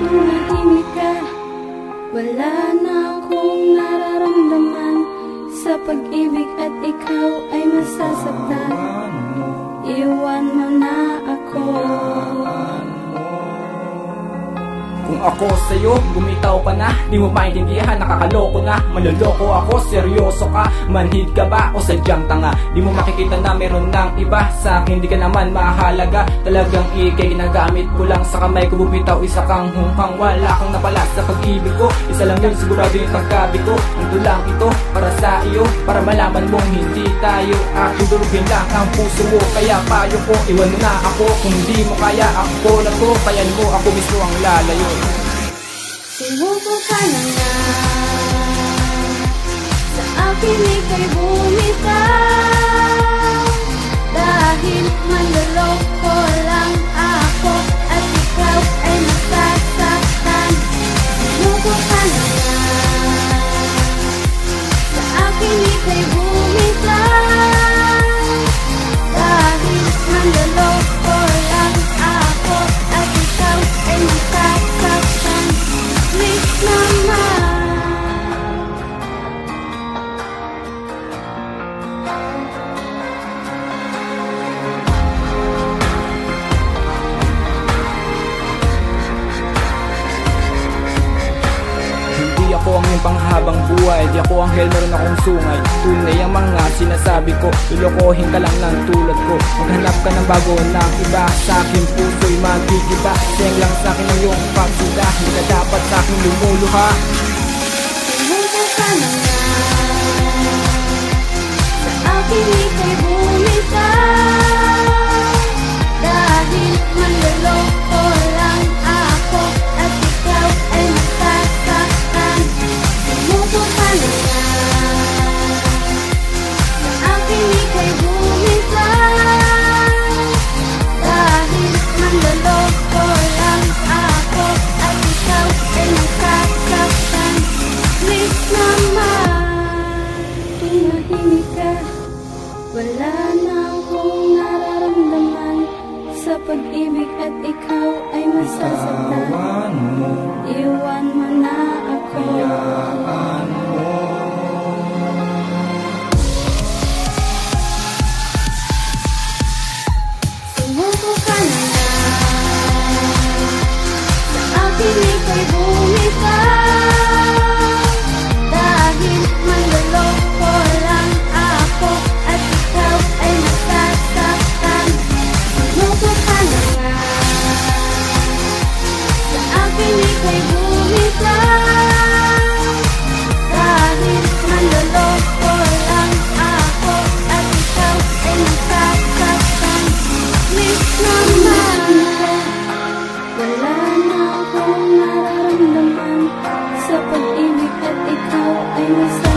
Tumahimik ka. Wala na akong nararamdaman Sa pag-ibig at ikaw ay masasaktan Iwan mo na ako ako sa'yo, bumitaw ka na Di mo maintindihan, nakakaloko na Maloloko ako, seryoso ka Manhid ka ba? O sadyang tanga Di mo makikita na meron ng iba. Sa akin di ka naman mahalaga. Talagang ikay ginagamit ko lang Sa kamay ko. Bumitaw, isa kang hungkang. Wala kang napala sa pag-ibig ko. Isa lang yun, sigurado yung pagkabi ko. Ito lang ito, para sa iyo Para malaman mong hindi tayo At dudurugin lang ang puso mo. Kaya payo ko, iwan mo na ako. Kung di mo kaya, ako na to. Kaya mo, ako mismo ang lalayo Sumuko ka na nga. Sa akin ika'y bumitaw ako ang iyong panghabang buhay Di ako ang meron akong sungay. Tunay ang mga sinasabi ko Lulokohin ka lang ng tulad ko. Maghanap ka ng bago ng iba Sa akin puso'y magigiba. Seng lang sa akin ang iyong pagsida Hindi ka dapat sa akin lumuluha. Sumuko ka na nga Sa akin ika'y bumitaw akin ika'y bumitaw akong